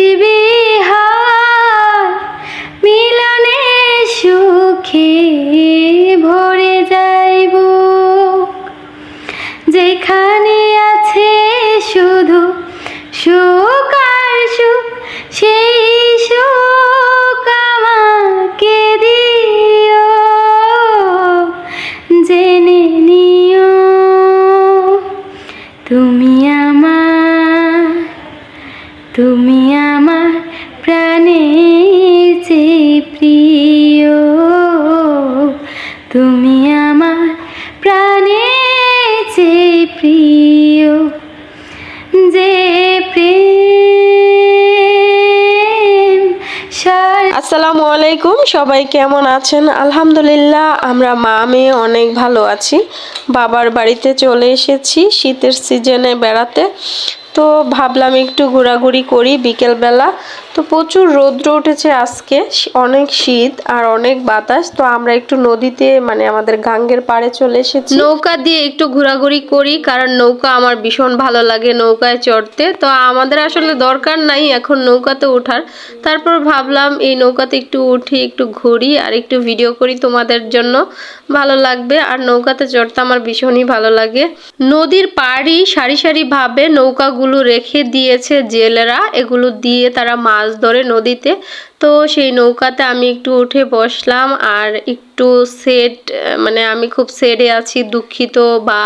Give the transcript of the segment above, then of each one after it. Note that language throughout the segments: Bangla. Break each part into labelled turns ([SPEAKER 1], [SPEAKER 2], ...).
[SPEAKER 1] gibi তুমি আমার প্রাণে যে প্রিয়, তুমি আমার প্রাণে যে প্রিয়, যে
[SPEAKER 2] আসসালামু আলাইকুম, সবাই কেমন আছেন? আলহামদুলিল্লাহ, আমরা মা মেয়ে অনেক ভালো আছি। বাবার বাড়িতে চলে এসেছি, শীতের সিজনে বেড়াতে। তো ভাবলাম একটু ঘোরাঘুরি করি বিকেলবেলা। তো প্রচুর রৌদ্র উঠেছে আজকে অনেক শীত আর অনেক বাতাস। তো আমরা একটু নদীতে মানে আমাদের গাঙ্গের পাড়ে চলে এসেছি। নৌকা দিয়ে একটু ঘোরাঘুরি করি, কারণ নৌকা আমার ভীষণ ভালো লাগে নৌকায় চড়তে। তো আমাদের আসলে দরকার নাই এখন নৌকাতে ওঠার। তারপর ভাবলাম এই নৌকাতে একটু উঠি, একটু ঘুরি আর একটু ভিডিও করি তোমাদের জন্য। ভালো লাগবে আর নৌকাতে চড়তে আমার ভীষণই ভালো লাগে। নদীর পাড়ি সারি সারি ভাবে নৌকাগুলো রেখে দিয়েছে জেলেরা। এগুলো দিয়ে তারা মাছ ধরে নদীতে। তো সেই নৌকাতে আমি একটু উঠে বসলাম আর একটু সেট মানে আমি খুব সেডে আছি, দুঃখিত বা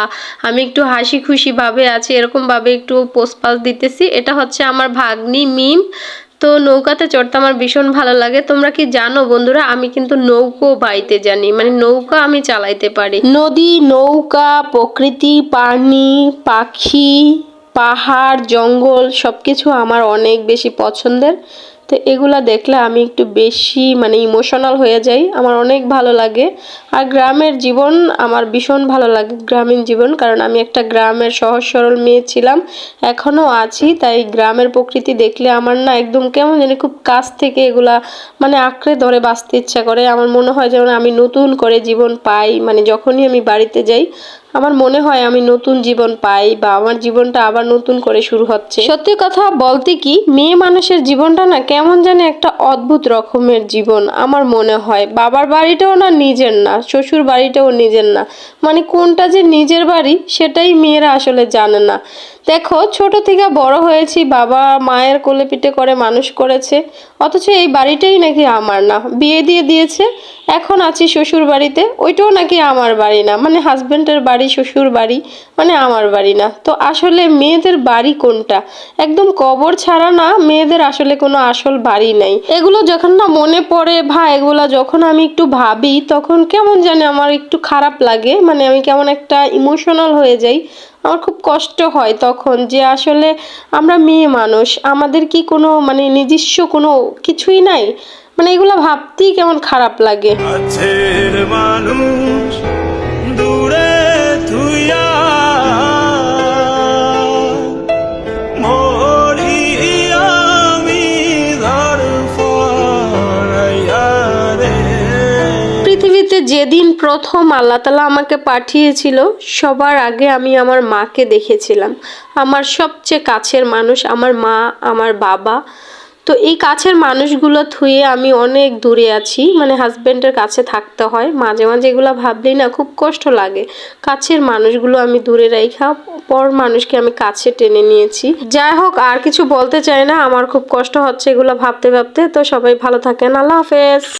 [SPEAKER 2] আমি একটু হাসি খুশি ভাবে আছি, এরকম ভাবে একটু পোস্টপাস দিতেছি। এটা হচ্ছে আমার ভাগ্নি মিম। তো নৌকাতে চড়তে আমার ভীষণ ভালো লাগে। তোমরা কি জানো বন্ধুরা, আমি কিন্তু নৌকো বাইতে জানি মানে নৌকা আমি চালাইতে পারি। নদী, নৌকা, প্রকৃতি, পানি, পাখি পাহাড়, জঙ্গল সব কিছু আমার অনেক বেশি পছন্দের। তো এগুলা দেখলে আমি একটু বেশি মানে ইমোশনাল হয়ে যাই। আমার অনেক ভালো লাগে। আর গ্রামের জীবন আমার ভীষণ ভালো লাগে, গ্রামীণ জীবন। কারণ আমি একটা গ্রামের সহজ সরল মেয়ে ছিলাম এখনও আছি। তাই গ্রামের প্রকৃতি দেখলে আমার না একদম কেমন জানি খুব কাছ থেকে এগুলা মানে আঁকড়ে ধরে বাঁচতে ইচ্ছা করে। আমার মনে হয় যেন আমি নতুন করে জীবন পাই। মানে যখনই আমি বাড়িতে যাই আমার মনে হয় আমি নতুন জীবন পাই বা আমার জীবনটা আবার নতুন করে শুরু হচ্ছে। সত্যি কথা বলতে কি, মেয়ে মানুষের জীবনটা না কেমন যেন একটা অদ্ভুত রকমের জীবন আমার মনে হয়। বাবার বাড়িটাও না নিজের না, শ্বশুর বাড়িটাও নিজের না। মানে কোনটা যে নিজের বাড়ি সেটাই মেয়েরা আসলে জানে না। দেখো, ছোট থেকে বড় হয়েছি, বাবা মায়ের কোলে পিঠে করে মানুষ করেছে, অথচ এই বাড়িটাই নাকি আমার না। বিয়ে দিয়ে দিয়েছে, এখন আছি শ্বশুর বাড়িতে, ওইটাও নাকি আমার বাড়ি না। মানে হাজবেন্ডের বাড়ি, শ্বশুর বাড়ি মানে আমার বাড়ি না। তো আসলে মেয়েদের বাড়ি কোনটা? একদম কবর ছাড়া না, মেয়েদের আসলে কোনো আসল বাড়ি নাই। এগুলো যখন না মনে পড়ে বা এগুলো যখন আমি একটু ভাবি, তখন কেমন জানি আমার একটু খারাপ লাগে। মানে আমি কেমন একটা ইমোশনাল হয়ে যাই। আমার খুব কষ্ট হয় তখন যে আসলে আমরা মেয়ে মানুষ, আমাদের কি কোনো মানে নিজস্ব কোনো কিছুই নাই? মানে এগুলো ভাবতেই কেমন খারাপ লাগে।
[SPEAKER 3] মানুষ
[SPEAKER 2] পৃথিবীতে যেদিন প্রথম আল্লাহ তালা আমাকে পাঠিয়েছিল, সবার আগে আমি আমার মাকে দেখেছিলাম। আমার সবচেয়ে কাছের মানুষ আমার মা, আমার বাবা। তো এই কাছের মানুষগুলো থুয়ে আমি অনেক দূরে আছি। মানে হাজব্যান্ডের কাছে থাকতে হয়। মাঝে মাঝে এগুলো ভাবলেই না খুব কষ্ট লাগে। কাছের মানুষগুলো আমি দূরে রেখা পর মানুষকে আমি কাছে টেনে নিয়েছি। যাই হোক, আর কিছু বলতে চাই না। আমার খুব কষ্ট হচ্ছে এগুলো ভাবতে ভাবতে। তো সবাই ভালো থাকেন। আল্লাহ হাফেজ।